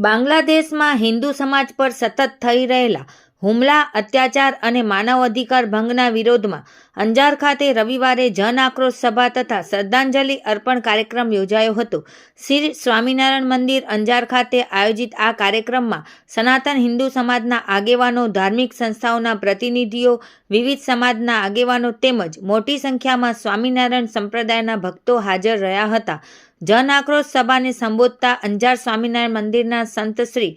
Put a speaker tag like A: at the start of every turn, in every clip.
A: બાંગ્લાદેશમાં હિન્દુ સમાજ પર સતત થઈ રહેલા હુમલા, અત્યાચાર અને માનવ અધિકાર ભંગના વિરોધમાં અંજાર ખાતે રવિવારે જન આક્રોશ સભા તથા શ્રદ્ધાંજલિ અર્પણ કાર્યક્રમ યોજાયો હતો. શ્રી સ્વામિનારાયણ મંદિર અંજાર ખાતે આયોજિત આ કાર્યક્રમમાં સનાતન હિન્દુ સમાજના આગેવાનો, ધાર્મિક સંસ્થાઓના પ્રતિનિધિઓ, વિવિધ સમાજના આગેવાનો તેમજ મોટી સંખ્યામાં સ્વામિનારાયણ સંપ્રદાયના ભક્તો હાજર રહ્યા હતા. જન આક્રોશ સભાને સંબોધતા અંજાર સ્વામિનારાયણ મંદિરના સંત શ્રી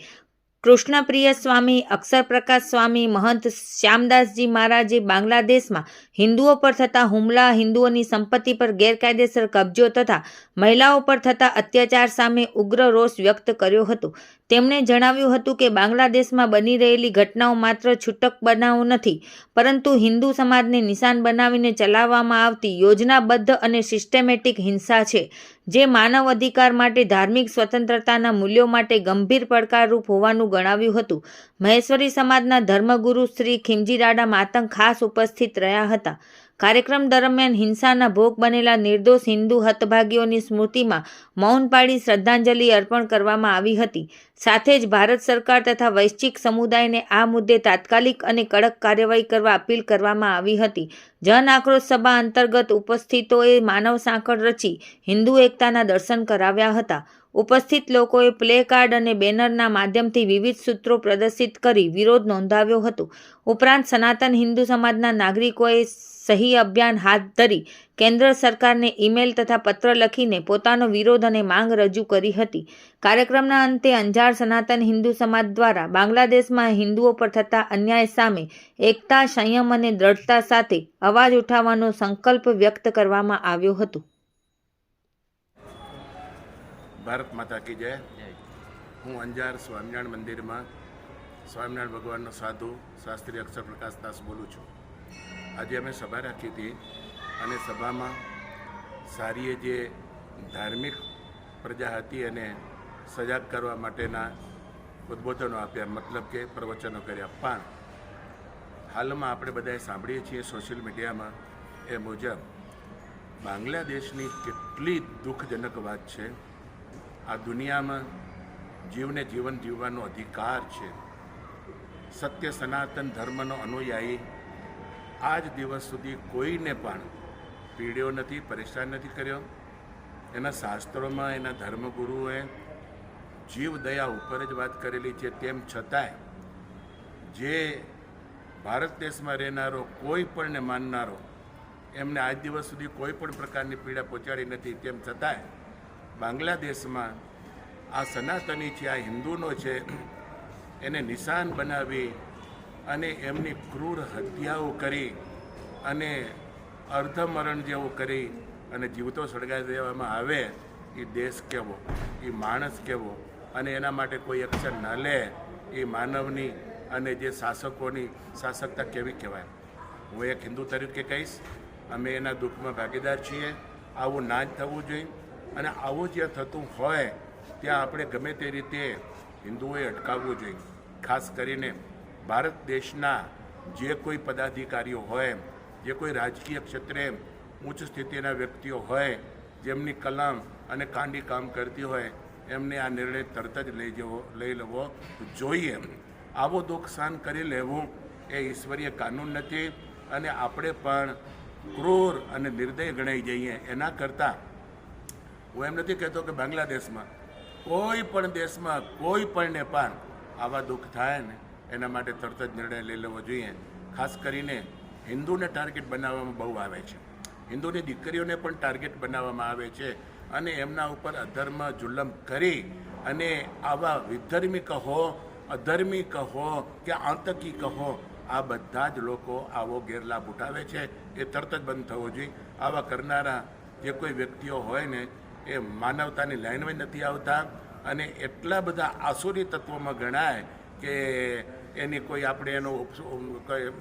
A: કૃષ્ણપ્રિય સ્વામી, અક્ષરપ્રકાશ સ્વામી, મહંત શ્યામદાસજી મહારાજે બાંગ્લાદેશમાં હિન્દુઓ પર થતા હુમલા, હિન્દુઓની સંપત્તિ પર ગેરકાયદેસર કબજો તથા મહિલાઓ પર થતા અત્યાચાર સામે ઉગ્ર રોષ વ્યક્ત કર્યો હતો. તેમણે જણાવ્યું હતું કે બાંગ્લાદેશમાં બની રહેલી ઘટનાઓ માત્ર છૂટક બનાવો નથી, પરંતુ હિન્દુ સમાજને નિશાન બનાવીને ચલાવવામાં આવતી યોજનાબદ્ધ અને સિસ્ટેમેટિક હિંસા છે. જે માનવ અધિકાર માટે, ધાર્મિક સ્વતંત્રતાના મૂલ્યો માટે ગંભીર પડકારરૂપ હોવાનું ગણાવ્યું હતું. મહેશ્વરી સમાજના ધર્મગુરુ શ્રી ખીમજીરાડા માતંગ ખાસ ઉપસ્થિત રહ્યા હતા. કાર્યક્રમ દરમિયાન હિંસાના ભોગ બનેલા નિર્દોષ હિન્દુ હતભાગીઓની સ્મૃતિમાં મૌન પાળી શ્રદ્ધાંજલિ અર્પણ કરવામાં આવી હતી. સાથે જ ભારત સરકાર તથા વૈશ્વિક સમુદાયને આ મુદ્દે તાત્કાલિક અને કડક કાર્યવાહી કરવા અપીલ કરવામાં આવી હતી. જન આક્રોશ સભા અંતર્ગત ઉપસ્થિતોએ માનવ સાંકળ રચી હિન્દુ એકતાના દર્શન કરાવ્યા હતા. ઉપસ્થિત લોકોએ પ્લે કાર્ડ અને બેનરના માધ્યમથી વિવિધ સૂત્રો પ્રદર્શિત કરી વિરોધ નોંધાવ્યો હતો. ઉપરાંત સનાતન હિન્દુ સમાજના નાગરિકોએ સહી અભિયાન હાથ ધરી કેન્દ્ર સરકારને ઈમેલ તથા પત્ર લખીને પોતાનો વિરોધ અને માંગ રજૂ કરી હતી. કાર્યક્રમના અંતે અંજાર સનાતન હિન્દુ સમાજ દ્વારા બાંગ્લાદેશમાં હિન્દુઓ પર થતા અન્યાય સામે એકતા, સંયમ અને દ્રઢતા સાથે અવાજ ઉઠાવવાનો સંકલ્પ વ્યક્ત કરવામાં આવ્યો હતો.
B: ભારત માતા કી જય. હું અંજાર સ્વામિનારાયણ મંદિરમાં સ્વામિનારાયણ ભગવાનનો સાધુ શાસ્ત્રી અક્ષર પ્રકાશ દાસ બોલું છું. આજે અમે સભા રાખી હતી અને સભામાં સારીએ જે ધાર્મિક પ્રજા હતી અને સજાગ કરવા માટેના ઉદ્બોધનો આપ્યા, મતલબ કે પ્રવચનો કર્યા. પણ હાલમાં આપણે બધાએ સાંભળીએ છીએ સોશિયલ મીડિયામાં એ મુજબ બાંગ્લાદેશની કેટલી દુઃખજનક વાત છે. આ દુનિયામાં જીવને જીવન જીવવાનો અધિકાર છે. સત્ય સનાતન ધર્મનો અનુયાયી આજ દિવસ સુધી કોઈને પણ પીડ્યો નથી, પરેશાન નથી કર્યો. એના શાસ્ત્રોમાં, એના ધર્મગુરુઓએ જીવ દયા ઉપર જ વાત કરેલી છે. તેમ છતાંય જે ભારત દેશમાં રહેનારો, કોઈ પણને માનનારો, એમને આજ દિવસ સુધી કોઈ પણ પ્રકારની પીડા પહોંચાડી નથી. તેમ છતાંય બાંગ્લાદેશમાં આ સનાતની છે, આ હિન્દુનો છે, એને નિશાન બનાવી અને એમની ક્રૂર હત્યાઓ કરી અને અર્ધમરણ જેવું કરી અને જીવતો સળગાવી દેવામાં આવે એ દેશ કેવો એ માણસ કેવો, અને એના માટે કોઈ એક્શન ન લે, એ માનવની અને જે શાસકોની શાસકતા કેવી કહેવાય. હું એક હિન્દુ તરીકે કહીશ, અમે એના દુઃખમાં ભાગીદાર છીએ, આવું ના જ થવું જોઈએ, અને આવું જ્યાં થતું હોય, ત્યાં આપણે ગમે તે રીતે હિન્દુઓએ અટકાવવું જોઈએ, ખાસ કરીને ભારત દેશના જે કોઈ પદાધિકારીઓ હોય, જે કોઈ રાજકીય ક્ષેત્રે ઉચ્ચ સ્થિતિના વ્યક્તિઓ હોય, જેમની કલમ અને કાંડી કામ કરતી હોય, એમને આ નિર્ણય તરત જ લઈ જવો, લઈ લેવો જોઈએ. આવો દુઃખ સહન કરી લેવું એ ઈશ્વરીય કાનૂન નથી અને આપણે પણ ક્રૂર અને નિર્દય ગણાઈ જઈએ એના કરતાં. હું એમ નથી કહેતો કે બાંગ્લાદેશમાં કોઈ પણ દેશમાં કોઈ પણને નેપાળ આવા દુઃખ થાય ને. એના માટે તરત જ નિર્ણય લઈ લેવો જોઈએ. ખાસ કરીને હિન્દુને ટાર્ગેટ બનાવવામાં બહુ આવે છે. હિન્દુની દીકરીઓને પણ ટાર્ગેટ બનાવવામાં આવે છે અને એમના ઉપર અધર્મ જુલમ કરી અને આવા વિધર્મી કહો, અધર્મી કહો કે આતંકી કહો, આ બધા જ લોકો આવો ગેરલાભ ઉઠાવે છે. એ તરત જ બંધ થવો જોઈએ. આવા કરનારા જે કોઈ વ્યક્તિઓ હોય ને, એ માનવતાની લાઈનમાં નથી આવતા અને એટલા બધા આસુરી તત્વોમાં ગણાય કે એની કોઈ આપણે એનો ઉપસ- કઈ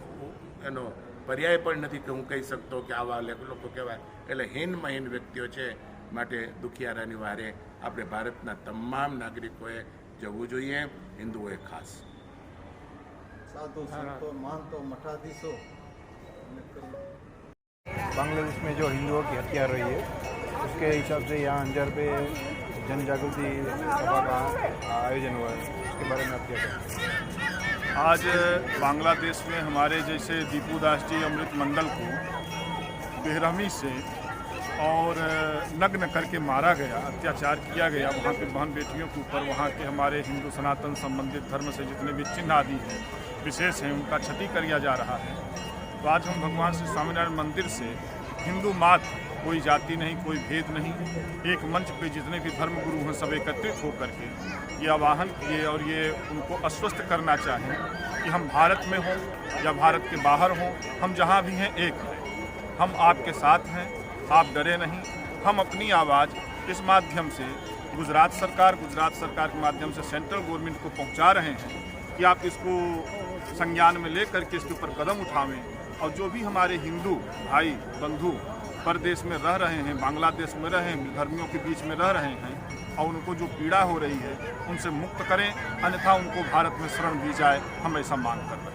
B: એનો પર્યાય પણ નથી કે હું કહી શકતો કે આવા લે- લોકો કહેવાય એટલે હીનમાં હીન વ્યક્તિઓ છે માટે દુખિયારાની વારે આપણે ભારતના તમામ નાગરિકોએ જવું જોઈએ હિન્દુઓએ ખાસ
C: साधु संतो महंतो मठाधीशों
D: बांग्लादेश में जो हिंदुओं की हत्या रही है उसके हिसाब से यहाँ अंजर पे जन जागृति सभा का आयोजन हुआ है उसके बारे में आप क्या कहेंगे
E: आज बांग्लादेश में हमारे जैसे दीपू दास जी अमृत मंडल को बेरहमी से और नग्न करके मारा गया, अत्याचार किया गया, वहाँ पे बहन बेटियों के ऊपर, वहाँ के हमारे हिंदू सनातन संबंधित धर्म से जितने भी चिन्ह आदि हैं, विशेष हैं, उनका क्षति किया जा रहा है। तो आज हम भगवान श्री स्वामीनारायण मंदिर से हिंदू मात्र कोई जाति नहीं, कोई भेद नहीं। एक मंच पे जितने भी धर्म गुरु हैं, सब एकत्रित होकर के ये आवाहन किए और ये उनको आश्वस्त करना चाहें कि हम भारत में हों या भारत के बाहर हों, हम जहाँ भी हैं, एक हैं। हम आपके साथ हैं, आप डरे नहीं। हम अपनी आवाज़ इस माध्यम से गुजरात सरकार गुजरात सरकार के माध्यम से सेंट्रल गवर्नमेंट को पहुँचा रहे हैं कि आप इसको संज्ञान में लेकर के इसके ऊपर कदम उठावें। और जो भी हमारे हिंदू भाई, बंधु परदेश में रह रहे हैं बांग्लादेश में रहे हैं धर्मियों के बीच में रह रहे हैं और उनको जो पीड़ा हो रही है उनसे मुक्त करें अन्यथा उनको भारत में शरण दी जाए हम ऐसा मांग कर रहे हैं